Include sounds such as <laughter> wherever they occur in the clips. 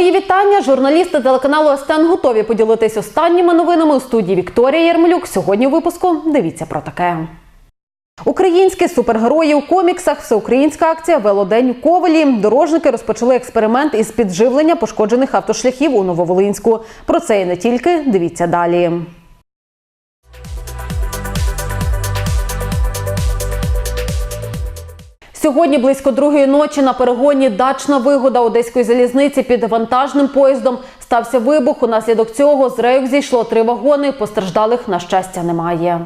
Мої вітання. Журналісти телеканалу СТН готові поділитись останніми новинами у студії Вікторія Єрмелюк. Сьогодні у випуску дивіться про таке. Українські супергерої у коміксах, всеукраїнська акція Велодень у Ковелі. Дорожники розпочали експеримент із підживлення пошкоджених автошляхів у Нововолинську. Про це і не тільки дивіться далі. Сьогодні близько другої ночі на перегоні дачна вигода одеської залізниці під вантажним поїздом стався вибух. Унаслідок цього з рейок зійшло три вагони. Постраждалих на щастя немає.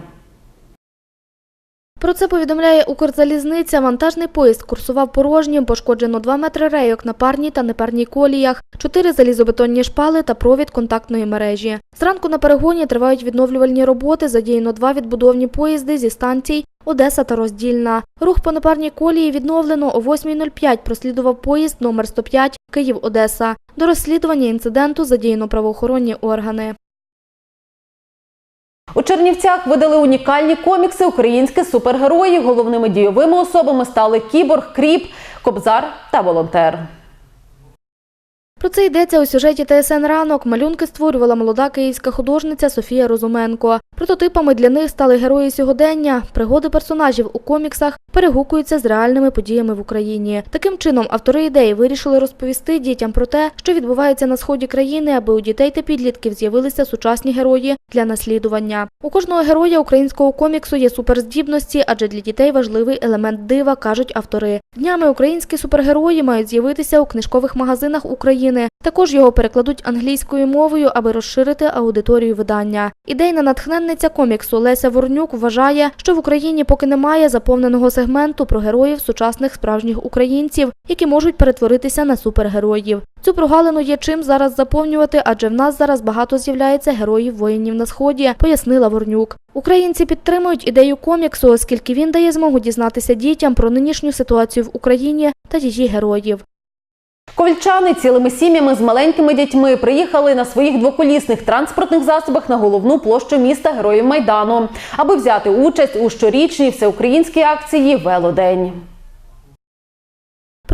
Про це повідомляє Укрзалізниця. Вантажний поїзд курсував порожнім, пошкоджено 2 метри рейок на парній та непарній коліях, 4 залізобетонні шпали та провід контактної мережі. Зранку на перегоні тривають відновлювальні роботи, задіяно два відбудовні поїзди зі станцій Одеса та Роздільна. Рух по непарній колії відновлено о 8.05 прослідував поїзд номер 105 Київ-Одеса. До розслідування інциденту задіяно правоохоронні органи. У Чернівцях видали унікальні комікси українські супергерої. Головними дійовими особами стали кіборг, кріп, кобзар та волонтер. Про це йдеться у сюжеті ТСН ранок. Малюнки створювала молода київська художниця Софія Розуменко. Прототипами для них стали герої сьогодення. Пригоди персонажів у коміксах перегукуються з реальними подіями в Україні. Таким чином, автори ідеї вирішили розповісти дітям про те, що відбувається на сході країни, аби у дітей та підлітків з'явилися сучасні герої для наслідування. У кожного героя українського коміксу є суперздібності, адже для дітей важливий елемент дива, кажуть автори. Днями українські супергерої мають з'явитися у книжкових магазинах України. Також його перекладуть англійською мовою, аби розширити аудиторію видання. Ідейна натхненниця коміксу Леся Ворнюк вважає, що в Україні поки немає заповненого сегменту про героїв сучасних справжніх українців, які можуть перетворитися на супергероїв. Цю прогалину є чим зараз заповнювати, адже в нас зараз багато з'являється героїв воїнів на сході, пояснила Ворнюк. Українці підтримують ідею коміксу, оскільки він дає змогу дізнатися дітям про нинішню ситуацію в Україні та її героїв. Ковальчани цілими сім'ями з маленькими дітьми приїхали на своїх двоколісних транспортних засобах на головну площу міста Героїв Майдану, аби взяти участь у щорічній всеукраїнській акції Велодень.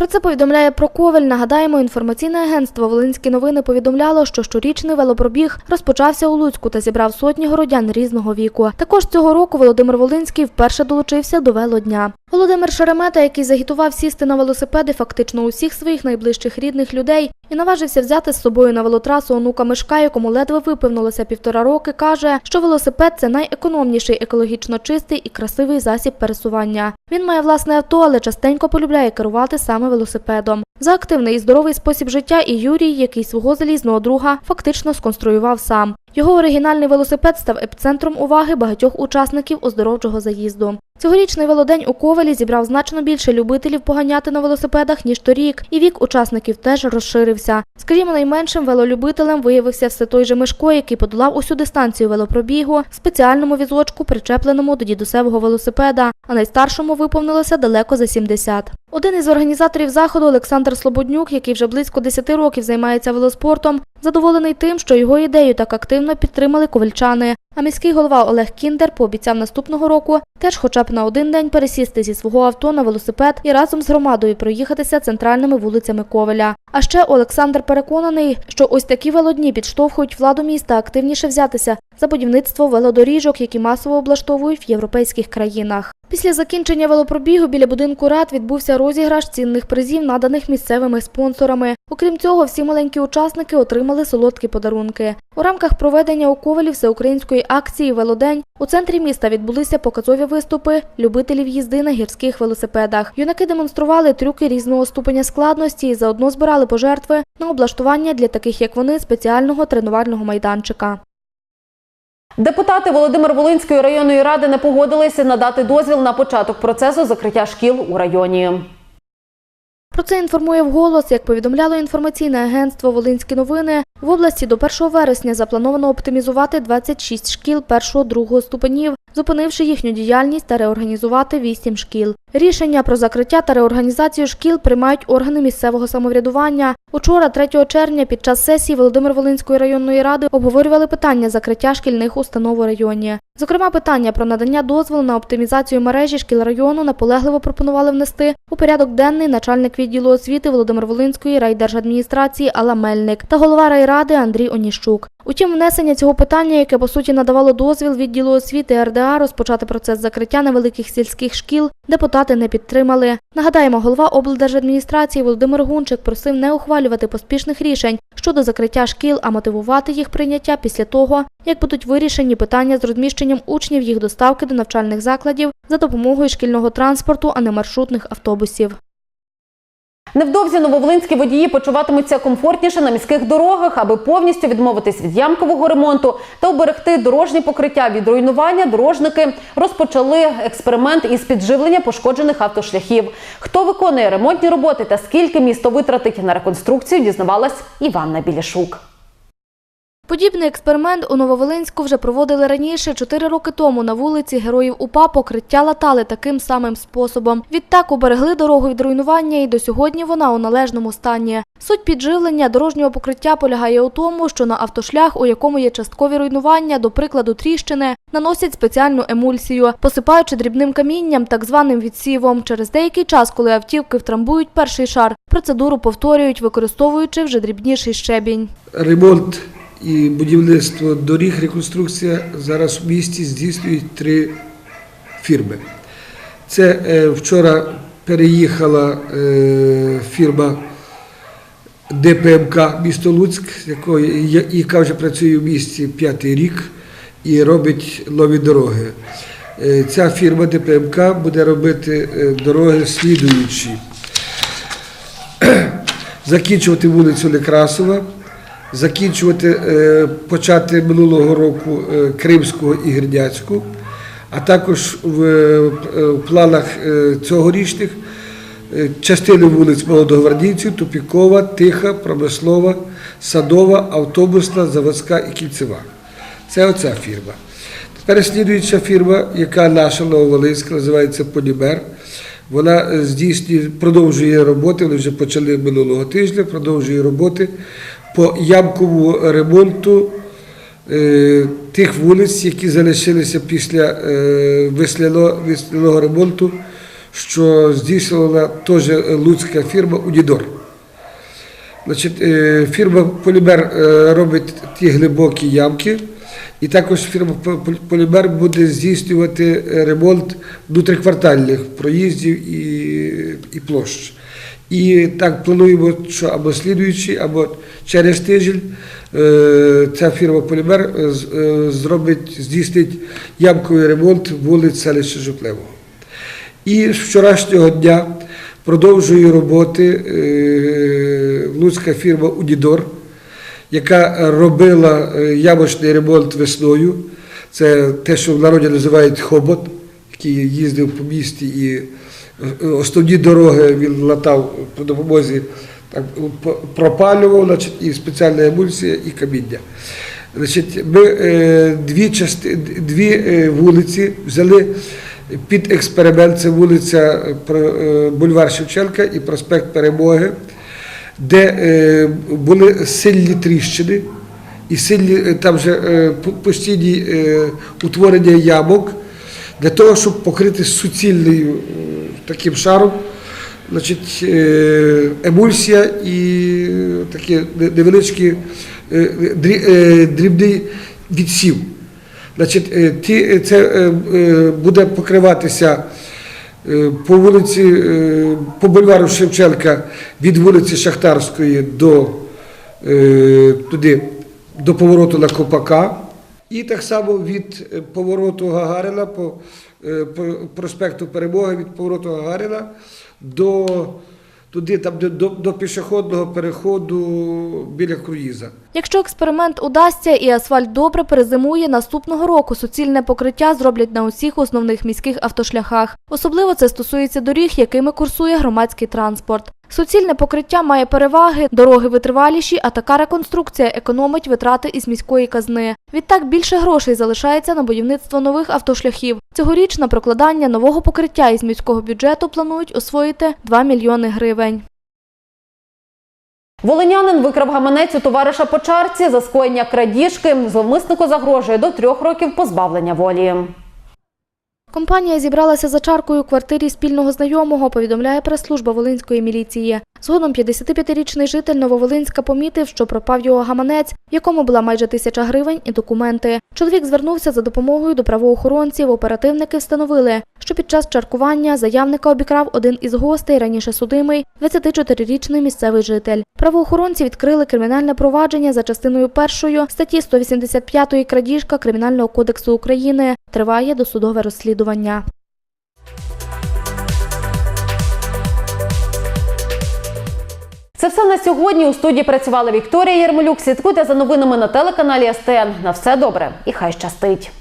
Про це повідомляє Проковель. Нагадаємо, інформаційне агентство Волинські новини повідомляло, що щорічний велопробіг розпочався у Луцьку та зібрав сотні городян різного віку. Також цього року Володимир Волинський вперше долучився до велодня. Володимир Шеремета, який загітував сісти на велосипеди фактично усіх своїх найближчих рідних людей і наважився взяти з собою на велотрасу онука Мишка, якому ледве виповнилося півтора роки, каже, що велосипед це найекономніший, екологічно чистий і красивий засіб пересування. Він має власне авто, але частенько полюбляє керувати саме велосипедом. За активний і здоровий спосіб життя і Юрій, який свого залізного друга фактично сконструював сам. Його оригінальний велосипед став епіцентром уваги багатьох учасників оздоровчого заїзду. Цьогорічний велодень у Ковелі зібрав значно більше любителів поганяти на велосипедах, ніж торік, і вік учасників теж розширився. Скажімо, найменшим велолюбителем виявився все той же Мишко, який подолав усю дистанцію велопробігу в спеціальному візочку, причепленому до дідусевого велосипеда, а найстаршому виповнилося далеко за 70. Один із організаторів заходу Олександр Слободнюк, який вже близько 10 років займається велоспортом, задоволений тим, що його ідею так активно підтримали ковальчани. А міський голова Олег Кіндер пообіцяв наступного року теж хоча б на один день пересісти зі свого авто на велосипед і разом з громадою проїхатися центральними вулицями Ковеля. А ще Олександр переконаний, що ось такі велодні підштовхують владу міста активніше взятися за будівництво велодоріжок, які масово облаштовують в європейських країнах. Після закінчення велопробігу біля будинку рад відбувся розіграш цінних призів, наданих місцевими спонсорами. Окрім цього, всі маленькі учасники отримали солодкі подарунки. У рамках проведення у Ковелі всеукраїнської акції Велодень у центрі міста відбулися показові виступи любителів їзди на гірських велосипедах. Юнаки демонстрували трюки різного ступеня складності і заодно збирали пожертви на облаштування для таких як вони спеціального тренувального майданчика. Депутати Володимир Волинської районної ради не погодилися надати дозвіл на початок процесу закриття шкіл у районі. Про це інформує вголос. Як повідомляло інформаційне агентство Волинські новини, в області до 1 вересня заплановано оптимізувати 26 шкіл першого-другого ступенів зупинивши їхню діяльність та реорганізувати вісім шкіл. Рішення про закриття та реорганізацію шкіл приймають органи місцевого самоврядування. Учора, 3 червня, під час сесії Володимир-Волинської районної ради обговорювали питання закриття шкільних установ у районі. Зокрема, питання про надання дозволу на оптимізацію мережі шкіл району наполегливо пропонували внести у порядок денний начальник відділу освіти Володимир-Волинської райдержадміністрації Алла Мельник та голова райради Андрій Оніщук. Утім, внесення цього питання, яке по суті надавало дозвіл відділу освіти РДА розпочати процес закриття невеликих сільських шкіл, депутати не підтримали. Нагадаємо, голова облдержадміністрації Володимир Гунчик просив не ухвалювати поспішних рішень щодо закриття шкіл, а мотивувати їх прийняття після того, як будуть вирішені питання з розміщенням учнів їх доставки до навчальних закладів за допомогою шкільного транспорту, а не маршрутних автобусів. Невдовзі нововолинські водії почуватимуться комфортніше на міських дорогах, аби повністю відмовитись від ямкового ремонту та оберегти дорожні покриття від руйнування. Дорожники розпочали експеримент із підживлення пошкоджених автошляхів. Хто виконує ремонтні роботи та скільки місто витратить на реконструкцію, дізнавалась Іванна Білішук. Подібний експеримент у Нововолинську вже проводили раніше. Чотири роки тому на вулиці Героїв УПА покриття латали таким самим способом. Відтак уберегли дорогу від руйнування і до сьогодні вона у належному стані. Суть підживлення дорожнього покриття полягає у тому, що на автошлях, у якому є часткові руйнування, до прикладу тріщини, наносять спеціальну емульсію, посипаючи дрібним камінням, так званим відсівом. Через деякий час, коли автівки втрамбують перший шар, процедуру повторюють, використовуючи вже дрібніший щебінь. Ремонт і будівництво доріг, реконструкція зараз в місті здійснюють три фірми. Це е, вчора переїхала е, фірма ДПМК місто Луцьк, яка вже працює в місті п'ятий рік і робить нові дороги. Е, Ця фірма ДПМК буде робити дороги слідуючі <clears throat> закінчувати вулицю Некрасова, закінчувати, е, почати минулого року е, Кримського і Гірняцьку, а також в, е, планах цьогорічних частини вулиць Молодогвардійців, Тупікова, Тиха, Промислова, Садова, Автобусна, Заводська і Кільцева. Це оця фірма. Тепер слідуюча фірма, яка наша Нововолинська, називається Полімер. Вона здійснює, продовжує роботи, вони вже почали минулого тижня, продовжує роботи по ямковому ремонту е, тих вулиць, які залишилися після е, весняного ремонту, що здійснювала теж луцька фірма Унідор. Значить, е, фірма Полімер робить ті глибокі ямки, і також фірма По- По- Полімер буде здійснювати ремонт внутриквартальних проїздів і площ. І так плануємо, що або слідуючий, або через тиждень е, ця фірма Полімер е, е, зробить, здійснить ямковий ремонт вулиць селища Жуплевого. І з вчорашнього дня продовжує роботи луцька фірма Унідор, яка робила ямочний ремонт весною. Це те, що в народі називають хобот, який їздив по місті і основні дороги він латав по допомозі так, пропалював, значить, і спеціальна емульсія, і каміння. Значить, ми е, дві, части, дві е, вулиці взяли під експеримент. Це вулиця е, е, Бульвар Шевченка і проспект Перемоги, де е, були сильні тріщини, і сильні е, там вже е, постійні е, утворення ямок для того, щоб покрити суцільною е, таким шаром. Значить, е, емульсія і е, такі невеличкі е, дрі- дрібний відсів. Значить, це буде покриватися по вулиці, по бульвару Шевченка від вулиці Шахтарської до, туди, до повороту на Копака. І так само від е, повороту Гагарина по, е, по проспекту Перемоги від повороту Гагарина до, туди, там, до, до пішохідного переходу біля круїза. Якщо експеримент удасться і асфальт добре перезимує, наступного року суцільне покриття зроблять на усіх основних міських автошляхах. Особливо це стосується доріг, якими курсує громадський транспорт. Суцільне покриття має переваги, дороги витриваліші, а така реконструкція економить витрати із міської казни. Відтак більше грошей залишається на будівництво нових автошляхів. Цьогоріч на прокладання нового покриття із міського бюджету планують освоїти 2 мільйони гривень. Волинянин викрав гаманець у товариша по чарці за скоєння крадіжки. Зловмиснику загрожує до трьох років позбавлення волі. Компанія зібралася за чаркою у квартирі спільного знайомого, повідомляє прес-служба Волинської міліції. Згодом 55-річний житель Нововолинська помітив, що пропав його гаманець, в якому була майже тисяча гривень і документи. Чоловік звернувся за допомогою до правоохоронців. Оперативники встановили, що під час чаркування заявника обікрав один із гостей, раніше судимий, 24-річний місцевий житель. Правоохоронці відкрили кримінальне провадження за частиною першої статті 185 крадіжка Кримінального кодексу України. Триває досудове розслідування. Це все на сьогодні. У студії працювала Вікторія Єрмолюк. Слідкуйте за новинами на телеканалі СТН. На все добре і хай щастить.